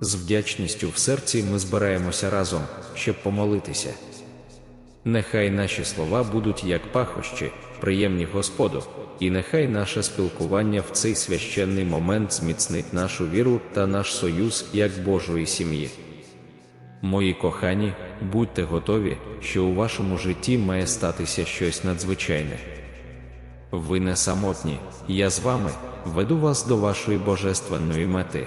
З вдячністю в серці ми збираємося разом, щоб помолитися. Нехай наші слова будуть як пахощі, приємні Господу, і нехай наше спілкування в цей священний момент зміцнить нашу віру та наш союз як Божої сім'ї. Мої кохані, будьте готові, що у вашому житті має статися щось надзвичайне. Ви не самотні, я з вами веду вас до вашої божественної мети.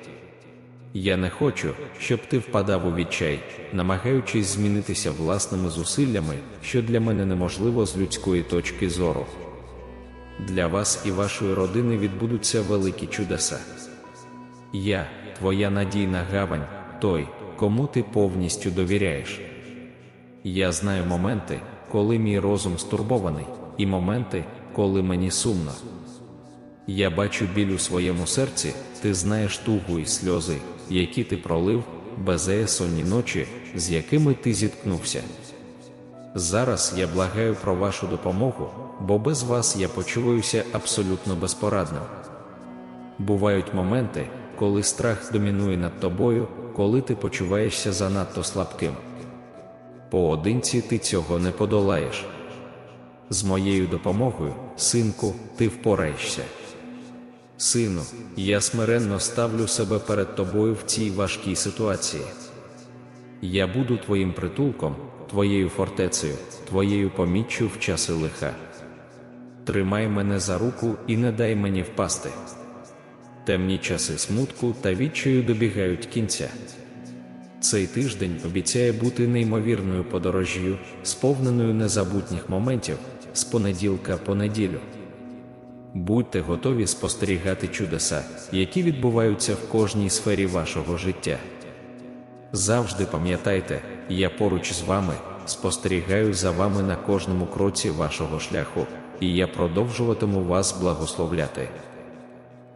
Я не хочу, щоб ти впадав у відчай, намагаючись змінитися власними зусиллями, що для мене неможливо з людської точки зору. Для вас і вашої родини відбудуться великі чудеса. Я, твоя надійна гавань, той, кому ти повністю довіряєш. Я знаю моменти, коли мій розум стурбований, і моменти, коли мені сумно. Я бачу біль у своєму серці, ти знаєш тугу і сльози, які ти пролив, безеясонні ночі, з якими ти зіткнувся. Зараз я благаю про вашу допомогу, бо без вас я почуваюся абсолютно безпорадним. Бувають моменти, коли страх домінує над тобою, коли ти почуваєшся занадто слабким. Поодинці ти цього не подолаєш. З моєю допомогою, синку, ти впораєшся. Сину, я смиренно ставлю себе перед тобою в цій важкій ситуації. Я буду твоїм притулком, твоєю фортецею, твоєю поміччю в часи лиха. Тримай мене за руку і не дай мені впасти. Темні часи смутку та відчаю добігають кінця. Цей тиждень обіцяє бути неймовірною подорожжю, сповненою незабутніх моментів з понеділка по неділю. Будьте готові спостерігати чудеса, які відбуваються в кожній сфері вашого життя. Завжди пам'ятайте, я поруч з вами, спостерігаю за вами на кожному кроці вашого шляху, і я продовжуватиму вас благословляти.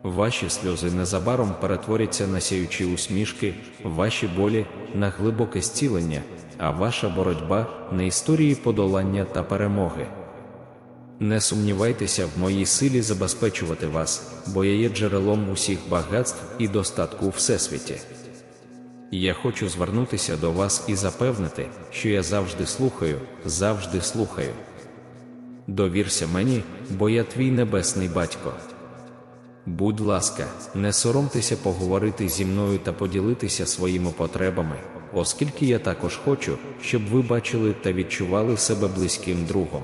Ваші сльози незабаром перетворяться на сяючі усмішки, ваші болі на глибоке зцілення, а ваша боротьба на історії подолання та перемоги. Не сумнівайтеся в моїй силі забезпечувати вас, бо я є джерелом усіх багатств і достатку у всесвіті. Я хочу звернутися до вас і запевнити, що я завжди слухаю, завжди слухаю. Довірся мені, бо я твій небесний батько. Будь ласка, не соромтеся поговорити зі мною та поділитися своїми потребами, оскільки я також хочу, щоб ви бачили та відчували себе близьким другом.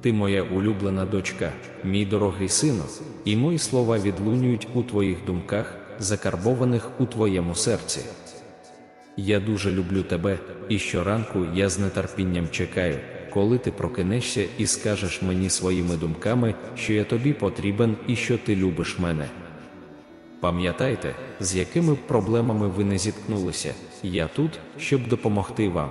Ти моя улюблена дочка, мій дорогий сину, і мої слова відлунюють у твоїх думках, закарбованих у твоєму серці. Я дуже люблю тебе, і щоранку я з нетерпінням чекаю, коли ти прокинешся і скажеш мені своїми думками, що я тобі потрібен і що ти любиш мене. Пам'ятайте, з якими проблемами ви не зіткнулися, я тут, щоб допомогти вам.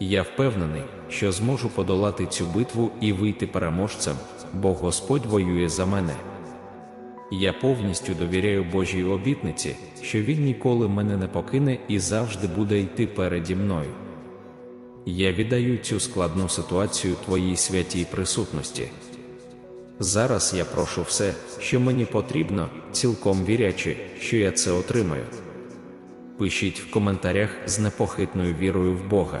Я впевнений, що зможу подолати цю битву і вийти переможцем, бо Господь воює за мене. Я повністю довіряю Божій обітниці, що Він ніколи мене не покине і завжди буде йти переді мною. Я віддаю цю складну ситуацію Твоїй святій присутності. Зараз я прошу все, що мені потрібно, цілком вірячи, що я це отримаю. Пишіть в коментарях з непохитною вірою в Бога.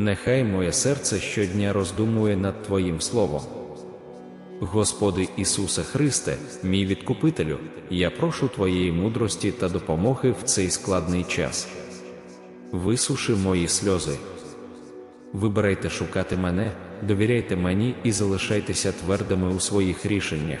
Нехай моє серце щодня роздумує над Твоїм Словом. Господи Ісусе Христе, мій відкупителю, я прошу Твоєї мудрості та допомоги в цей складний час. Висуши мої сльози. Вибирайте шукати мене, довіряйте мені і залишайтеся твердими у своїх рішеннях.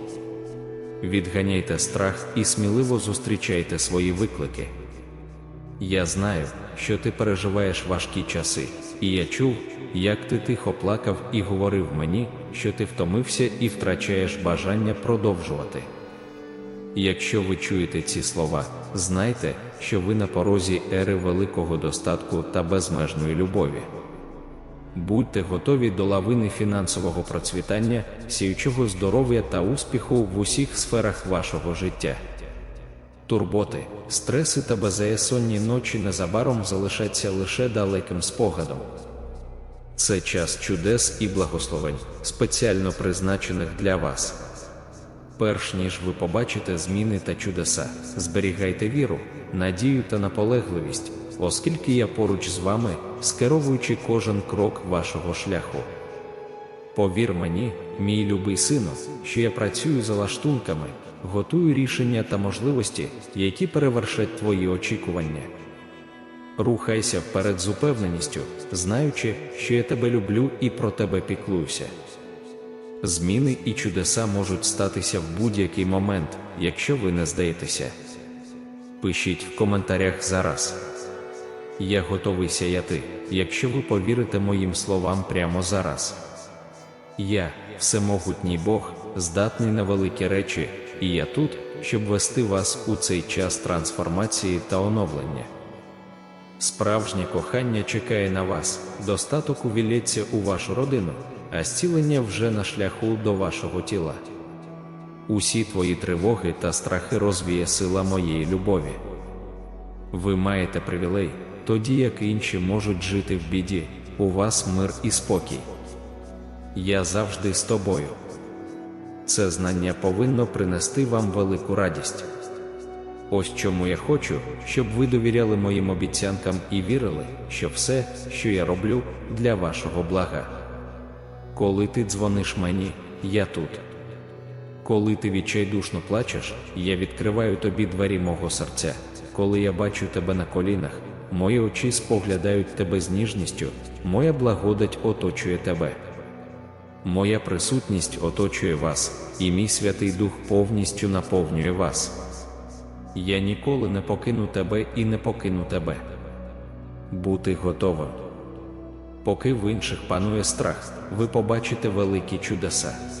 Відганяйте страх і сміливо зустрічайте свої виклики. Я знаю, що ти переживаєш важкі часи, і я чув, як ти тихо плакав і говорив мені, що ти втомився і втрачаєш бажання продовжувати. Якщо ви чуєте ці слова, знайте, що ви на порозі ери великого достатку та безмежної любові. Будьте готові до лавини фінансового процвітання, сіючого здоров'я та успіху в усіх сферах вашого життя. Турботи, стреси та беззаєсонні ночі незабаром залишаться лише далеким спогадом. Це час чудес і благословень, спеціально призначених для вас. Перш ніж ви побачите зміни та чудеса, зберігайте віру, надію та наполегливість, оскільки я поруч з вами, скеровуючи кожен крок вашого шляху. Повір мені, мій любий сину, що я працюю за лаштунками, готую рішення та можливості, які перевершать твої очікування. Рухайся вперед з упевненістю, знаючи, що я тебе люблю і про тебе піклуюся. Зміни і чудеса можуть статися в будь-який момент, якщо ви не здаєтеся. Пишіть в коментарях зараз. Я готовий сяяти, якщо ви повірите моїм словам прямо зараз. Я, всемогутній Бог, здатний на великі речі, і я тут, щоб вести вас у цей час трансформації та оновлення. Справжнє кохання чекає на вас, достаток увілється у вашу родину, а зцілення вже на шляху до вашого тіла. Усі твої тривоги та страхи розвіє сила моєї любові. Ви маєте привілей, тоді як інші можуть жити в біді, у вас мир і спокій. Я завжди з тобою. Це знання повинно принести вам велику радість. Ось чому я хочу, щоб ви довіряли моїм обіцянкам і вірили, що все, що я роблю, для вашого блага. Коли ти дзвониш мені, я тут. Коли ти відчайдушно плачеш, я відкриваю тобі двері мого серця. Коли я бачу тебе на колінах, мої очі споглядають тебе з ніжністю, моя благодать оточує тебе. Моя присутність оточує вас, і мій Святий Дух повністю наповнює вас. Я ніколи не покину тебе і не покину тебе. бути готовим. Поки в інших панує страх, ви побачите великі чудеса.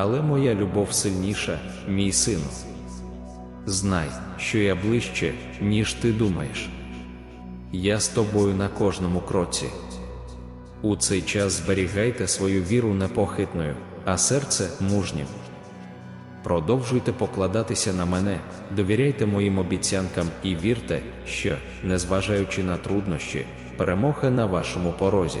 але моя любов сильніша, мій сину. Знай, що я ближче, ніж ти думаєш. Я з тобою на кожному кроці. У цей час зберігайте свою віру непохитною, а серце мужнім. Продовжуйте покладатися на мене, довіряйте моїм обіцянкам і вірте, що, незважаючи на труднощі, перемога на вашому порозі.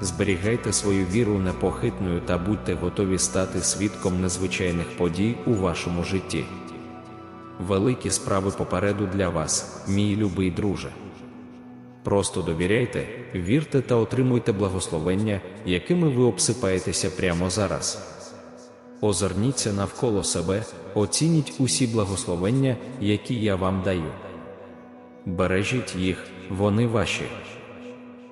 зберігайте свою віру непохитною та будьте готові стати свідком незвичайних подій у вашому житті. Великі справи попереду для вас, мій любий друже. Просто довіряйте, вірте та отримуйте благословення, якими ви обсипаєтеся прямо зараз. Озирніться навколо себе, оцініть усі благословення, які я вам даю. Бережіть їх, вони ваші.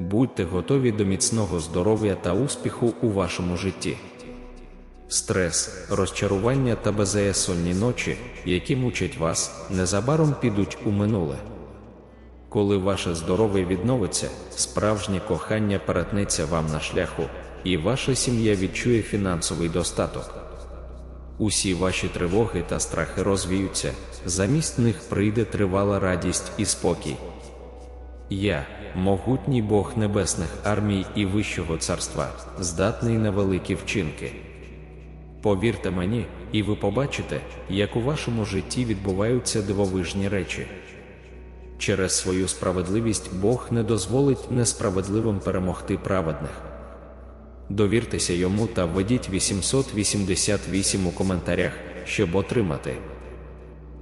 Будьте готові до міцного здоров'я та успіху у вашому житті. Стрес, розчарування та беззаєсонні ночі, які мучать вас, незабаром підуть у минуле. Коли ваше здоров'я відновиться, справжнє кохання перетнеться вам на шляху, і ваша сім'я відчує фінансовий достаток. Усі ваші тривоги та страхи розвіються, замість них прийде тривала радість і спокій. Я, могутній Бог небесних армій і Вищого царства, здатний на великі вчинки. Повірте мені, і ви побачите, як у вашому житті відбуваються дивовижні речі. Через свою справедливість Бог не дозволить несправедливим перемогти праведних. Довіртеся йому та введіть 888 у коментарях, щоб отримати.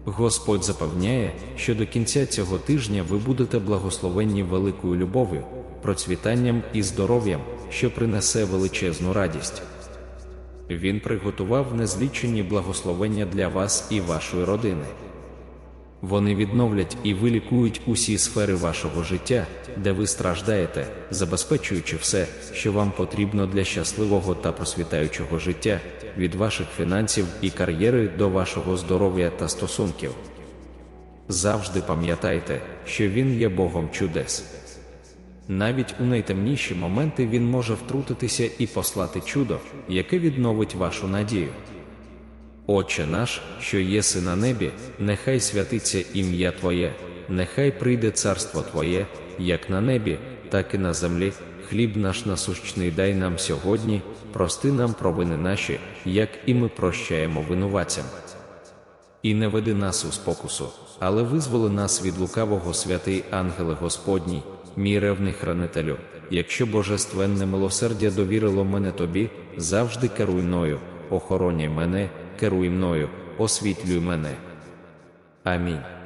Господь запевняє, що до кінця цього тижня ви будете благословенні великою любов'ю, процвітанням і здоров'ям, що принесе величезну радість. Він приготував незлічені благословення для вас і вашої родини. Вони відновлять і вилікують усі сфери вашого життя, де ви страждаєте, забезпечуючи все, що вам потрібно для щасливого та просвітаючого життя, від ваших фінансів і кар'єри до вашого здоров'я та стосунків. Завжди пам'ятайте, що Він є Богом чудес. Навіть у найтемніші моменти Він може втрутитися і послати чудо, яке відновить вашу надію. Отче наш, що єси на небі, нехай святиться ім'я Твоє, нехай прийде царство Твоє, як на небі, так і на землі. Хліб наш насущний дай нам сьогодні, прости нам провини наші, як і ми прощаємо винуватцям. І не веди нас у спокусу, але визволи нас від лукавого святий ангеле Господній, мій ревний хранителю. Якщо божественне милосердя довірило мене тобі, завжди керуй мною, охороняй мене, керуй мною, освітлюй мене. Амінь.